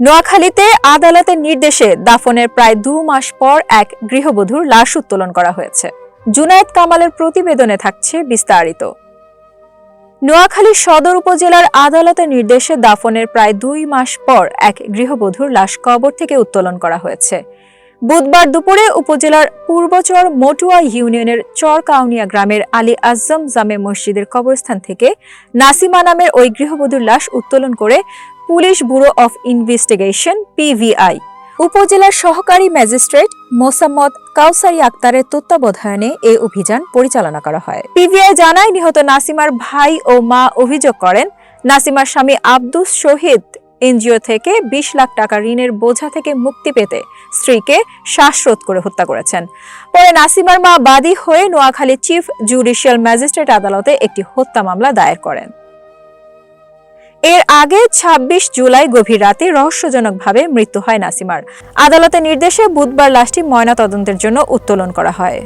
নোয়াখালীতে আদালতের নির্দেশে দাফনের প্রায় দু মাস পর এক গৃহবধূর লাশ উত্তোলন করা হয়েছে। জুনায়েদ কামালের প্রতিবেদনে থাকছে বিস্তারিত। নোয়াখালী সদর উপজেলার আদালতের নির্দেশে দাফনের প্রায় দুই মাস পর এক গৃহবধূর লাশ কবর থেকে উত্তোলন করা হয়েছে। বুধবার দুপুরে উপজেলার পূর্বচর মটুয়া ইউনিয়নের চরকাউনিয়া গ্রামের আলী আজম জামে মসজিদের কবরস্থান থেকে নাসিমা নামের ওই গৃহবধূর লাশ উত্তোলন করে police bureau of investigation PBI উপজেলার সহকারী ম্যাজিস্ট্রেট মোসাম্মদ কাউসারি আক্তারের তত্ত্বাবধানে এই অভিযান পরিচালনা করা হয়। পিভিআই জানায়, নিহত নাসিমার ভাই ও মা অভিযোগ করেন, নাসিমার স্বামী আব্দুস শহীদ এনজিও থেকে বিশ লাখ টাকা ঋণের বোঝা থেকে মুক্তি পেতে স্ত্রীকে শ্বাসরোধ করে হত্যা করেছেন। পরে নাসিমার মা বাদী হয়ে নোয়াখালী চিফ জুডিশিয়াল ম্যাজিস্ট্রেট আদালতে একটি হত্যা মামলা দায়ের করেন। এর আগে ২৬ জুলাই গভীর রাতে রহস্যজনকভাবে মৃত্যু হয় নাসিমার। আদালতের নির্দেশে বুধবার লাশটি ময়নাতদন্তের জন্য উত্তোলন করা হয়।